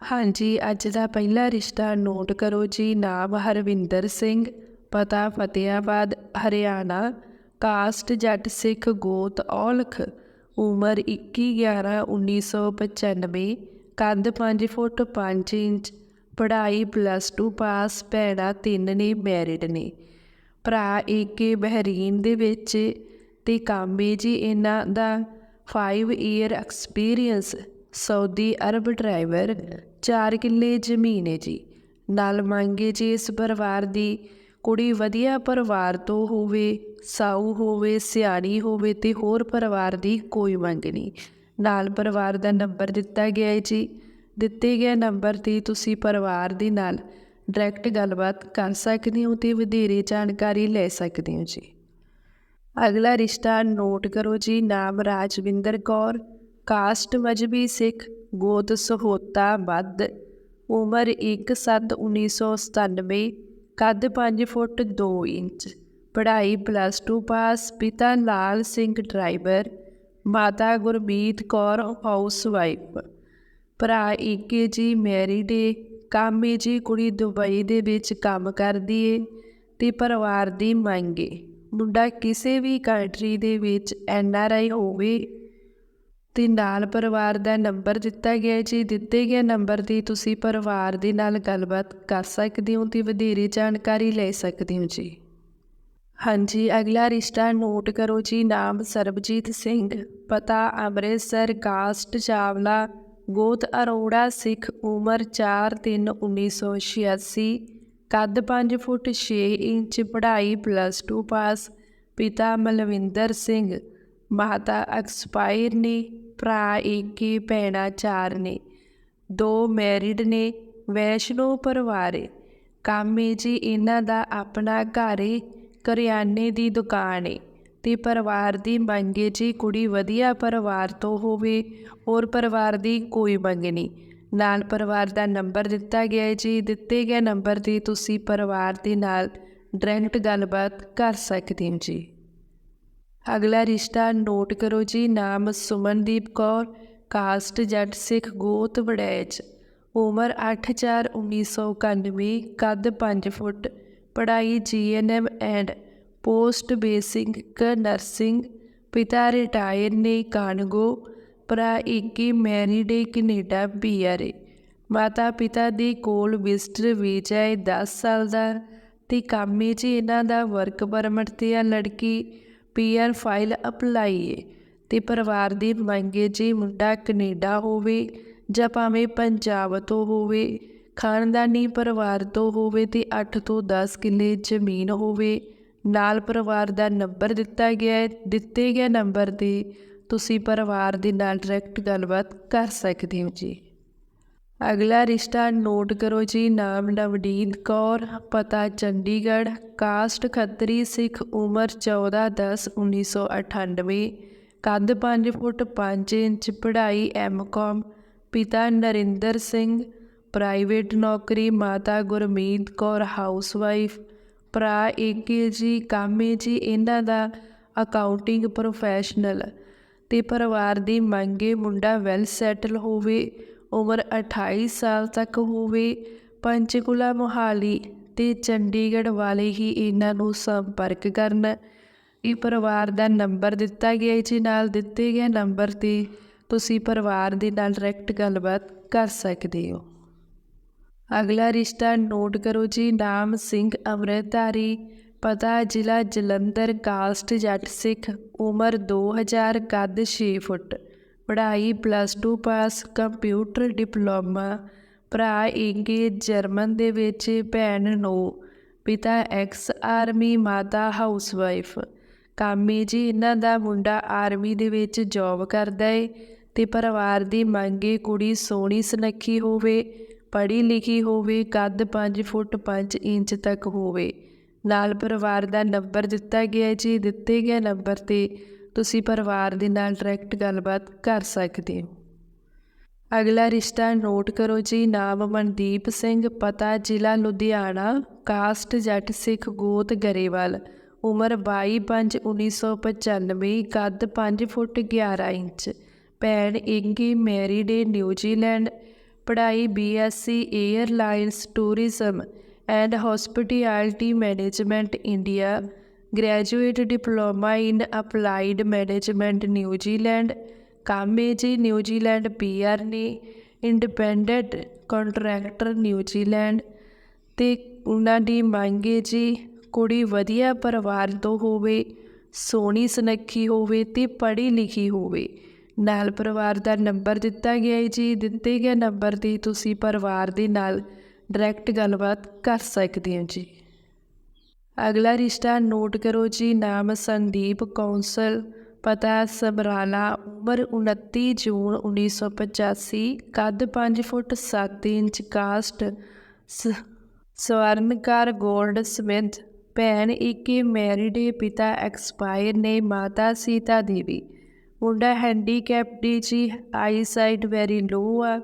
ਹਾਂਜੀ, ਅੱਜ ਦਾ ਪਹਿਲਾ ਰਿਸ਼ਤਾ ਨੋਟ ਕਰੋ ਜੀ। ਨਾਮ ਹਰਵਿੰਦਰ ਸਿੰਘ, ਪਤਾ ਫਤਿਆਬਾਦ, ਹਰਿਆਣਾ। ਕਾਸਟ ਜੱਟ ਸਿੱਖ ਗੋਤ ਔਲਖ, ਉਮਰ 21 11 1995 ਕੰਧ 5 ਫੁੱਟ 5 ਇੰਚ, ਪੜ੍ਹਾਈ ਪਲੱਸ 2 ਪਾਸ ਭੈਣਾ ਤਿੰਨ ਨੇ ਮੈਰਿਡ ਨੇ। ਭਰਾ ਏਕੇ ਬਹਿਰੀਨ ਦੇ ਵਿੱਚ ਤੇ ਕਾਮੇ ਜੀ ਇਹਨਾਂ ਦਾ 5 year experience Saudi Arab driver 4 ਕਿੱਲੇ ਜ਼ਮੀਨ ਹੈ ਜੀ। ਨਾਲ ਮੰਗੇ ਜੀ ਇਸ ਪਰਿਵਾਰ ਦੀ ਕੁੜੀ ਵਧੀਆ ਪਰਿਵਾਰ ਤੋਂ ਹੋਵੇ, ਸਾਊ ਹੋਵੇ, ਸਿਆਣੀ ਹੋਵੇ ਤੇ ਹੋਰ ਪਰਿਵਾਰ ਦੀ ਕੋਈ ਮੰਗ ਨਹੀਂ। ਨਾਲ ਪਰਿਵਾਰ ਦਾ ਨੰਬਰ ਦਿੱਤਾ ਗਿਆ ਹੈ ਜੀ। ਦਿੱਤੇ ਗਏ ਨੰਬਰ ਤੇ ਤੁਸੀਂ ਪਰਿਵਾਰ ਦੇ ਨਾਲ ਡਾਇਰੈਕਟ ਗੱਲਬਾਤ ਕਰ ਸਕਦੇ ਹੋ ਤੇ ਵਧੇਰੇ ਜਾਣਕਾਰੀ ਲੈ ਸਕਦੇ ਹੋ ਜੀ। ਅਗਲਾ ਰਿਸ਼ਤਾ ਨੋਟ ਕਰੋ ਜੀ। ਨਾਮ ਰਾਜਵਿੰਦਰ ਕੌਰ ਕਾਸਟ ਮਜਬੀ ਸਿੱਖ ਗੋਤ ਸਹੋਤਾ ਬੱਦ ਉਮਰ 1/7/1997 ਕੱਦ 5 ਫੁੱਟ 2 ਇੰਚ। ਪੜ੍ਹਾਈ ਪਲੱਸ 2 ਪਾਸ ਪਿਤਾ ਲਾਲ ਸਿੰਘ ਡਰਾਈਵਰ, ਮਾਤਾ ਗੁਰਮੀਤ ਕੌਰ ਹਾਊਸ ਵਾਈਫ ਭਰਾ ਏਕੇ ਜੀ ਮੈਰਿਡ ਏ, ਕਾਮੇ ਜੀ ਕੁੜੀ ਦੁਬਈ ਦੇ ਵਿੱਚ ਕੰਮ ਕਰਦੀ ਏ ਤੇ ਪਰਿਵਾਰ ਦੀ ਮੰਗ ਏ। ਮੁੰਡਾ ਕਿਸੇ ਵੀ ਕੰਟਰੀ ਦੇ ਵਿੱਚ ਐਨ ਆਰ ਆਈ ਹੋਵੇ ਤੇ ਨਾਲ ਪਰਿਵਾਰ ਦਾ ਨੰਬਰ ਦਿੱਤਾ ਗਿਆ ਜੀ। ਦਿੱਤੇ ਗਏ ਨੰਬਰ ਦੀ ਤੁਸੀਂ ਪਰਿਵਾਰ ਦੇ ਨਾਲ ਗੱਲਬਾਤ ਕਰ ਸਕਦੇ ਹੋ ਤੇ ਵਧੇਰੇ ਜਾਣਕਾਰੀ ਲੈ ਸਕਦੇ ਹੋ ਜੀ। ਹਾਂਜੀ, ਅਗਲਾ ਰਿਸ਼ਤਾ ਨੋਟ ਕਰੋ ਜੀ। ਨਾਮ ਸਰਬਜੀਤ ਸਿੰਘ, ਪਤਾ ਅੰਮ੍ਰਿਤਸਰ, ਕਾਸਟ ਚਾਵਲਾ ਗੋਤ ਅਰੋੜਾ, ਸਿੱਖ ਉਮਰ 4/3/1986 ਕੱਦ 5 ਫੁੱਟ 6 ਇੰਚ, ਪੜ੍ਹਾਈ ਪਲੱਸ 2 ਪਾਸ ਪਿਤਾ ਮਲਵਿੰਦਰ ਸਿੰਘ, ਮਾਤਾ ਐਕਸਪਾਇਰ ਨੇ ਭਰਾ ਏਕੇ ਭੈਣਾਂ ਚਾਰ ਨੇ। ਦੋ ਮੈਰਿਡ ਨੇ, ਵੈਸ਼ਨੋ ਪਰਿਵਾਰੇ। ਕਾਮੇ ਜੀ ਇਹਨਾਂ ਦਾ ਆਪਣਾ ਘਰ ਏ, ਕਰਿਆਨੇ ਦੀ ਦੁਕਾਨ ਏ। ਤੇ ਪਰਿਵਾਰ ਦੀ ਮੰਗੇ ਜੀ ਕੁੜੀ ਵਧੀਆ ਪਰਿਵਾਰ ਤੋਂ ਹੋਵੇ ਔਰ ਪਰਿਵਾਰ ਦੀ ਕੋਈ ਮੰਗ ਨਹੀਂ। ਨਾਲ ਪਰਿਵਾਰ ਦਾ ਨੰਬਰ ਦਿੱਤਾ ਗਿਆ ਹੈ ਜੀ, ਦਿੱਤੇ ਗਏ ਨੰਬਰ ਤੇ ਤੁਸੀਂ ਪਰਿਵਾਰ ਦੇ ਨਾਲ ਡਾਇਰੈਕਟ ਗੱਲਬਾਤ ਕਰ ਸਕਦੇ ਹੋ ਜੀ। ਅਗਲਾ ਰਿਸ਼ਤਾ ਨੋਟ ਕਰੋ ਜੀ, ਨਾਮ ਸੁਮਨਦੀਪ ਕੌਰ, ਕਾਸਟ ਜੱਟ ਸਿੱਖ ਗੋਤ ਵੜੈਚ। ਉਮਰ 8/4/1991 ਕੱਦ 5 ਫੁੱਟ, ਪੜ੍ਹਾਈ GNM and post basic nursing ਪਿਤਾ ਰਿਟਾਇਰ ਨੇ ਕਾਨਗੋ, ਭਰਾ ਇੱਕੀ ਮੈਰਿਡ ਏ ਕੈਨੇਡਾ ਪੀਆਰ ਏ ਮਾਤਾ ਪਿਤਾ ਦੀ ਕੋਲ ਵਿਜ਼ਟਰ ਵੀਜ਼ਾ ਹੈ 10 ਸਾਲ ਦਾ ਤੇ ਕਾਮੇ ਜੀ ਇਹਨਾਂ ਦਾ ਵਰਕ ਪਰਮਿਟ ਤੇ ਆ ਲੜਕੀ। ਪੀਆਰ ਫਾਈਲ ਅਪਲਾਈਏ ਏ ਤੇ ਪਰਿਵਾਰ ਦੀ ਮੰਗੇ ਜੀ ਮੁੰਡਾ ਕੈਨੇਡਾ ਹੋਵੇ ਜਾਂ ਭਾਵੇਂ ਪੰਜਾਬ ਤੋਂ ਹੋਵੇ, ਖਾਨਦਾਨੀ ਪਰਿਵਾਰ ਤੋਂ ਹੋਵੇ ਤੇ 8 ਤੋਂ 10 ਕਿੱਲੇ ਜ਼ਮੀਨ ਹੋਵੇ, ਨਾਲ ਪਰਿਵਾਰ ਦਾ ਨੰਬਰ ਦਿੱਤਾ ਗਿਆ ਹੈ, ਦਿੱਤੇ ਗਏ ਨੰਬਰ ਤੇ ਤੁਸੀਂ ਪਰਿਵਾਰ ਦੇ ਨਾਲ ਡਾਇਰੈਕਟ ਗੱਲਬਾਤ ਕਰ ਸਕਦੇ ਹੋ ਜੀ। ਅਗਲਾ ਰਿਸ਼ਤਾ ਨੋਟ ਕਰੋ ਜੀ, ਨਾਮ ਨਵਨੀਤ ਕੌਰ, ਪਤਾ ਚੰਡੀਗੜ੍ਹ, ਕਾਸਟ ਖੱਤਰੀ, ਸਿੱਖ ਉਮਰ 14/10/1998 ਕੱਦ 5 ਫੁੱਟ 5 ਇੰਚ, ਪੜ੍ਹਾਈ ਐਮਕਾਮ ਪਿਤਾ ਨਰਿੰਦਰ ਸਿੰਘ, ਪ੍ਰਾਈਵੇਟ ਨੌਕਰੀ, ਮਾਤਾ ਗੁਰਮੀਤ ਕੌਰ, ਹਾਊਸਵਾਈਫ। ਭਰਾ ਏਕੇ ਜੀ, ਕਾਮੇ ਜੀ, ਇਹਨਾਂ ਦਾ ਅਕਾਊਂਟਿੰਗ ਪ੍ਰੋਫੈਸ਼ਨਲ। ਤੇ ਪਰਿਵਾਰ ਦੀ ਮੰਗੇ ਮੁੰਡਾ ਵੈਲ ਸੈਟਲ ਹੋਵੇ। ਉਮਰ 28 ਸਾਲ ਤੱਕ ਹੋਵੇ, ਪੰਚਕੂਲਾ ਮੋਹਾਲੀ ਤੇ ਚੰਡੀਗੜ੍ਹ ਵਾਲੇ ਹੀ ਇਹਨਾਂ ਨੂੰ ਸੰਪਰਕ ਕਰਨ। ਇਹ ਪਰਿਵਾਰ ਦਾ ਨੰਬਰ ਦਿੱਤਾ ਗਿਆ ਜੀ, ਨਾਲ ਦਿੱਤੇ ਗਏ ਨੰਬਰ ਤੇ ਤੁਸੀਂ ਪਰਿਵਾਰ ਦੇ ਨਾਲ ਡਾਇਰੈਕਟ ਗੱਲਬਾਤ ਕਰ ਸਕਦੇ ਹੋ। ਅਗਲਾ ਰਿਸ਼ਤਾ ਨੋਟ ਕਰੋ ਜੀ, ਨਾਮ ਸਿੰਘ ਅੰਮ੍ਰਿਤਧਾਰੀ, ਪਤਾ ਜ਼ਿਲ੍ਹਾ ਜਲੰਧਰ ਕਾਸਟ ਜੱਟ ਸਿੱਖ, ਉਮਰ 2000 ਕੱਦ 6 ਫੁੱਟ। ਪੜ੍ਹਾਈ ਪਲੱਸ 2 ਪਾਸ ਕੰਪਿਊਟਰ ਡਿਪਲੋਮਾ ਭਰਾ ਇੰਗੇ ਜਰਮਨ ਦੇ ਵਿੱਚ, ਭੈਣ ਨੋ, ਪਿਤਾ ਐਕਸ ਆਰਮੀ ਮਾਤਾ ਹਾਊਸਵਾਈਫ ਕਾਮੀ ਜੀ ਇਹਨਾਂ ਦਾ ਮੁੰਡਾ ਆਰਮੀ ਦੇ ਵਿੱਚ ਜੌਬ ਕਰਦਾ ਏ ਤੇ ਪਰਿਵਾਰ ਦੀ ਮੰਗੇ ਕੁੜੀ ਸੋਹਣੀ ਸੁਨੱਖੀ ਹੋਵੇ, ਪੜ੍ਹੀ ਲਿਖੀ ਹੋਵੇ, ਕੱਦ 5 ਫੁੱਟ 5 ਇੰਚ ਤੱਕ ਹੋਵੇ। ਨਾਲ ਪਰਿਵਾਰ ਦਾ ਨੰਬਰ ਦਿੱਤਾ ਗਿਆ ਜੀ, ਦਿੱਤੇ ਗਏ ਨੰਬਰ ਤੇ ਤੁਸੀਂ ਪਰਿਵਾਰ ਦੇ ਨਾਲ ਡਾਇਰੈਕਟ ਗੱਲਬਾਤ ਕਰ ਸਕਦੇ ਹੋ। ਅਗਲਾ ਰਿਸ਼ਤਾ ਨੋਟ ਕਰੋ ਜੀ, ਨਾਮ ਮਨਦੀਪ ਸਿੰਘ, ਪਤਾ ਜ਼ਿਲ੍ਹਾ ਲੁਧਿਆਣਾ ਕਾਸਟ ਜੱਟ ਸਿੱਖ ਗੋਤ ਗਰੇਵਾਲ, ਉਮਰ 22/5/1995 ਕੱਦ 5 ਫੁੱਟ 11 ਇੰਚ, ਭੈਣ ਇੰਗੀ ਮੈਰਿਡ ਨਿਊਜ਼ੀਲੈਂਡ ਪੜ੍ਹਾਈ BSc airlines tourism and hospitality management India graduate diploma in applied management New Zealand ਕਾਮੇ ਜੀ ਨਿਊਜ਼ੀਲੈਂਡ ਪੀਆਰ ਨੇ ਇੰਡੀਪੈਂਡੈਂਟ ਕੰਟਰੈਕਟਰ ਨਿਊਜ਼ੀਲੈਂਡ ਤੇ ਉਹਨਾਂ ਦੀ ਮੰਗੇ ਜੀ, ਕੁੜੀ ਵਧੀਆ ਪਰਿਵਾਰ ਤੋਂ ਹੋਵੇ, ਸੋਹਣੀ ਸੁਨੱਖੀ ਹੋਵੇ ਤੇ ਪੜ੍ਹੀ ਲਿਖੀ ਹੋਵੇ। ਨਾਲ ਪਰਿਵਾਰ ਦਾ ਨੰਬਰ ਦਿੱਤਾ ਗਿਆ ਹੈ ਜੀ, ਦਿੱਤੇ ਗਏ ਨੰਬਰ ਤੇ ਤੁਸੀਂ ਪਰਿਵਾਰ ਦੇ ਨਾਲ ਡਾਇਰੈਕਟ ਗੱਲਬਾਤ ਕਰ ਸਕਦੇ ਹੋ ਜੀ। ਅਗਲਾ ਰਿਸ਼ਤਾ ਨੋਟ ਕਰੋ ਜੀ, ਨਾਮ ਸੰਦੀਪ ਕੌਂਸਲ, ਪਤਾ ਸਮਰਾਲਾ ਉਮਰ 29 ਜੂਨ 1985 ਕੱਦ 5 ਫੁੱਟ 7 ਇੰਚ, ਕਾਸਟ ਸ- ਸਵਰਨਕਾਰ ਗੋਲਡ ਸਮਿਥ, ਭੈਣ ਇੱਕੇ ਮੈਰਿਡ, ਪਿਤਾ ਐਕਸਪਾਇਰ ਨੇ ਮਾਤਾ ਸੀਤਾ ਦੇਵੀ। ਮੁੰਡਾ ਹੈਂਡੀਕੈਪ ਦੀ ਜੀ, ਆਈਸਾਈਟ ਵੈਰੀ ਲੋ ਆ।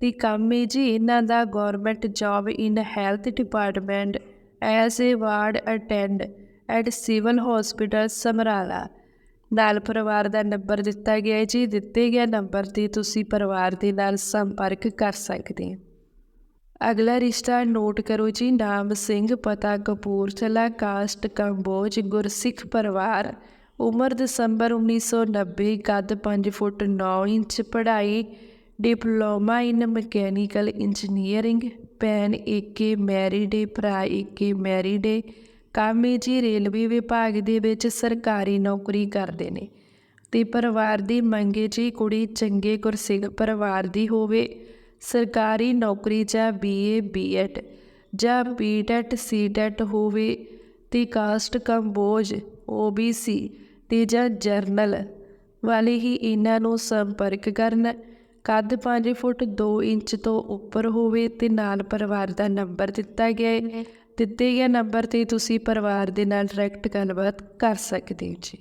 ਤੇ ਕੰਮ ਹੈ ਜੀ, ਇਹਨਾਂ ਦਾ government job in health department. As a ward attend at civil hospital Samrala ਨਾਲ ਪਰਿਵਾਰ ਦਾ ਨੰਬਰ ਦਿੱਤਾ ਗਿਆ ਹੈ ਜੀ। ਦਿੱਤੇ ਗਿਆ ਨੰਬਰ ਤੇ ਤੁਸੀਂ ਪਰਿਵਾਰ ਦੇ ਨਾਲ ਸੰਪਰਕ ਕਰ ਸਕਦੇ ਹੋ। ਅਗਲਾ ਰਿਸ਼ਤਾ ਨੋਟ ਕਰੋ ਜੀ। ਨਾਮ ਸਿੰਘ, ਪਤਾ ਕਪੂਰਥਲਾ ਕਾਸਟ ਕੰਬੋਜ, ਗੁਰਸਿੱਖ ਪਰਿਵਾਰ। ਉਮਰ ਦਸੰਬਰ 1990 ਕੱਦ 5 ਫੁੱਟ 9 ਇੰਚ, ਪੜ੍ਹਾਈ ਡਿਪਲੋਮਾ ਇਨ ਮਕੈਨੀਕਲ ਇੰਜੀਨੀਅਰਿੰਗ ਭੈਣ ਏਕੇ ਮੈਰਿਡ ਏ, ਭਰਾ ਏਕੇ ਮੈਰਿਡ ਏ। ਕਾਮੇ ਜੀ ਰੇਲਵੇ ਵਿਭਾਗ ਦੇ ਵਿੱਚ ਸਰਕਾਰੀ ਨੌਕਰੀ ਕਰਦੇ ਨੇ। ਤੇ ਪਰਿਵਾਰ ਦੀ ਮੰਗੇ ਜੀ ਕੁੜੀ ਚੰਗੇ ਗੁਰਸਿੱਖ ਪਰਿਵਾਰ ਦੀ ਹੋਵੇ, ਸਰਕਾਰੀ ਨੌਕਰੀ ਜਾਂ ਬੀਏ, ਬੀਐਡ ਜਾਂ ਬੀਟੈਟ, ਸੀਟੈਟ ਹੋਵੇ, ਤੇ ਕਾਸਟ ਕੰਬੋਜ, ਓਬੀਸੀ ਤੇ ਜਾਂ ਜਰਨਲ ਵਾਲੇ ਹੀ ਇਹਨਾਂ ਨੂੰ ਸੰਪਰਕ ਕਰਨ। ਕੱਦ 5 ਫੁੱਟ 2 ਇੰਚ ਤੋਂ ਉੱਪਰ ਹੋਵੇ ਤੇ ਨਾਲ ਪਰਿਵਾਰ ਦਾ ਨੰਬਰ ਦਿੱਤਾ ਗਿਆ ਹੈ ਦਿੱਤੇ ਗਏ ਨੰਬਰ ਤੇ ਤੁਸੀਂ ਪਰਿਵਾਰ ਦੇ ਨਾਲ ਡਾਇਰੈਕਟ ਗੱਲਬਾਤ ਕਰ ਸਕਦੇ ਹੋ ਜੀ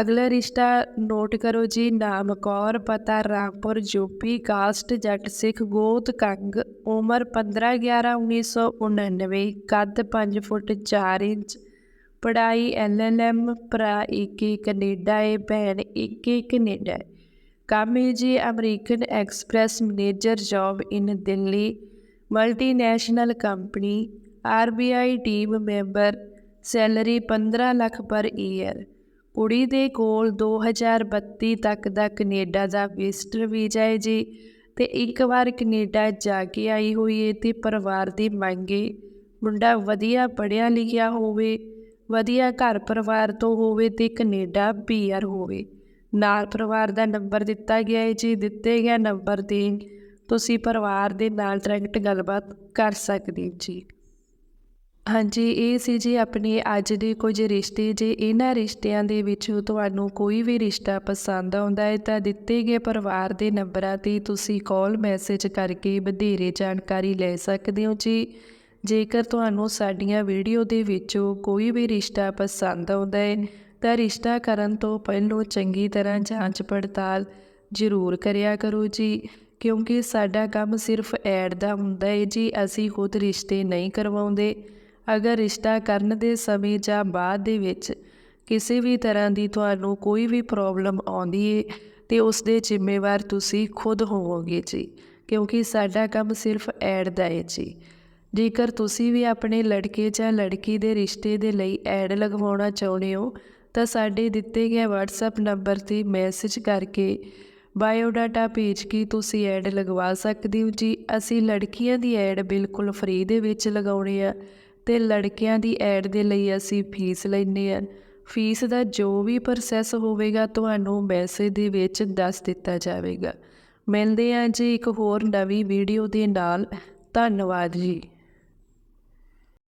ਅਗਲਾ ਰਿਸ਼ਤਾ ਨੋਟ ਕਰੋ ਜੀ, ਨਾਮ ਕੌਰ, ਪਤਾ ਰਾਮਪੁਰ ਯੂਪੀ ਕਾਸਟ, ਜੱਟ ਸਿੱਖ, ਗੋਤ, ਕੰਗ, ਉਮਰ 15 11 1999 ਕੱਦ 5 ਫੁੱਟ 4 ਇੰਚ, ਪੜ੍ਹਾਈ ਐਲਐਲਐਮ ਭਰਾ ਏਕੇ ਕੈਨੇਡਾ ਏ ਭੈਣ ਏਕੇ ਕੈਨੇਡਾ ਏ। ਹੈ ਜੀ American Express manager job in Delhi, multinational company RBI team member, salary 15 lakh per year. ਕੁੜੀ ਦੇ ਕੋਲ 2032 ਤੱਕ ਦਾ ਕੈਨੇਡਾ ਦਾ ਵਿਜ਼ਟਰ ਵੀਜ਼ਾ ਹੈ ਜੀ ਤੇ ਇੱਕ ਵਾਰ ਕੈਨੇਡਾ ਜਾ ਕੇ ਆਈ ਹੋਈ ਹੈ ਤੇ ਪਰਿਵਾਰ ਦੀ ਮੰਗੇ ਮੁੰਡਾ ਵਧੀਆ ਪੜ੍ਹਿਆ ਲਿਖਿਆ ਹੋਵੇ, ਵਧੀਆ ਘਰ ਪਰਿਵਾਰ ਤੋਂ ਹੋਵੇ ਤੇ ਕੈਨੇਡਾ ਪੀਆਰ ਹੋਵੇ। ਨਾਲ ਪਰਿਵਾਰ ਦਾ ਨੰਬਰ ਦਿੱਤਾ ਗਿਆ ਹੈ ਜੀ, ਦਿੱਤੇ ਗਿਆ ਨੰਬਰ ਤੇ ਤੁਸੀਂ ਪਰਿਵਾਰ ਦੇ ਨਾਲ ਡਾਇਰੈਕਟ ਗੱਲਬਾਤ ਕਰ ਸਕਦੇ ਹੋ ਜੀ। ਹਾਂਜੀ, ਇਹ ਸੀ ਜੀ ਆਪਣੇ ਅੱਜ ਦੇ ਕੁਝ ਰਿਸ਼ਤੇ। ਜੇ ਇਹਨਾਂ ਰਿਸ਼ਤਿਆਂ ਦੇ ਵਿੱਚੋਂ ਤੁਹਾਨੂੰ ਕੋਈ ਵੀ ਰਿਸ਼ਤਾ ਪਸੰਦ ਆਉਂਦਾ ਹੈ, ਤਾਂ ਦਿੱਤੇ ਗਏ ਪਰਿਵਾਰ ਦੇ ਨੰਬਰਾਂ ਤੇ ਤੁਸੀਂ ਕਾਲ ਮੈਸੇਜ ਕਰਕੇ ਵਧੇਰੇ ਜਾਣਕਾਰੀ ਲੈ ਸਕਦੇ ਹੋ ਜੀ। ਜੇਕਰ ਤੁਹਾਨੂੰ ਸਾਡੀਆਂ ਵੀਡੀਓ ਦੇ ਵਿੱਚੋਂ ਕੋਈ ਵੀ ਰਿਸ਼ਤਾ ਪਸੰਦ ਆਉਂਦਾ ਹੈ ਤਾਂ ਰਿਸ਼ਤਾ ਕਰਨ ਤੋਂ ਪਹਿਲਾਂ ਚੰਗੀ ਤਰ੍ਹਾਂ ਜਾਂਚ ਪੜਤਾਲ ਜ਼ਰੂਰ ਕਰਿਆ ਕਰੋ ਜੀ, ਕਿਉਂਕਿ ਸਾਡਾ ਕੰਮ ਸਿਰਫ ਐਡ ਦਾ ਹੁੰਦਾ ਹੈ ਜੀ, ਅਸੀਂ ਖੁਦ ਰਿਸ਼ਤੇ ਨਹੀਂ ਕਰਵਾਉਂਦੇ। ਅਗਰ ਰਿਸ਼ਤਾ ਕਰਨ ਦੇ ਸਮੇਂ ਜਾਂ ਬਾਅਦ ਦੇ ਵਿੱਚ ਕਿਸੇ ਵੀ ਤਰ੍ਹਾਂ ਦੀ ਤੁਹਾਨੂੰ ਕੋਈ ਵੀ ਪ੍ਰੋਬਲਮ ਆਉਂਦੀ ਏ, ਤੇ ਉਸ ਦੇ ਜ਼ਿੰਮੇਵਾਰ ਤੁਸੀਂ ਖੁਦ ਹੋਵੋਗੇ ਜੀ, ਕਿਉਂਕਿ ਸਾਡਾ ਕੰਮ ਸਿਰਫ ਐਡ ਦਾ ਹੈ ਜੀ। ਜੇਕਰ ਤੁਸੀਂ ਵੀ ਆਪਣੇ ਲੜਕੇ ਜਾਂ ਲੜਕੀ ਦੇ ਰਿਸ਼ਤੇ ਦੇ ਲਈ ਐਡ ਲਗਵਾਉਣਾ ਚਾਹੁੰਦੇ ਹੋ ਤਾਂ ਸਾਡੇ ਦਿੱਤੇ ਗਏ WhatsApp ਨੰਬਰ ਤੇ ਮੈਸੇਜ ਕਰਕੇ ਬਾਇਓਡਾਟਾ ਭੇਜ ਕੇ ਤੁਸੀਂ ਐਡ ਲਗਵਾ ਸਕਦੇ ਹੋ? ਜੀ, ਅਸੀਂ ਲੜਕੀਆਂ ਦੀ ਐਡ ਬਿਲਕੁਲ ਫ੍ਰੀ ਦੇ ਵਿੱਚ ਲਗਾਉਣੀ ਆ ਤੇ ਲੜਕਿਆਂ ਦੀ ਐਡ ਦੇ ਲਈ ਅਸੀਂ ਫੀਸ ਲੈਂਦੇ ਆ ਫੀਸ ਦਾ ਜੋ ਵੀ ਪ੍ਰੋਸੈਸ ਹੋਵੇਗਾ, ਤੁਹਾਨੂੰ ਮੈਸੇਜ ਦੇ ਵਿੱਚ ਦੱਸ ਦਿੱਤਾ ਜਾਵੇਗਾ। ਮਿਲਦੇ ਹਾਂ ਜੀ ਇੱਕ ਹੋਰ ਨਵੀਂ ਵੀਡੀਓ ਦੇ ਨਾਲ। ਧੰਨਵਾਦ ਜੀ।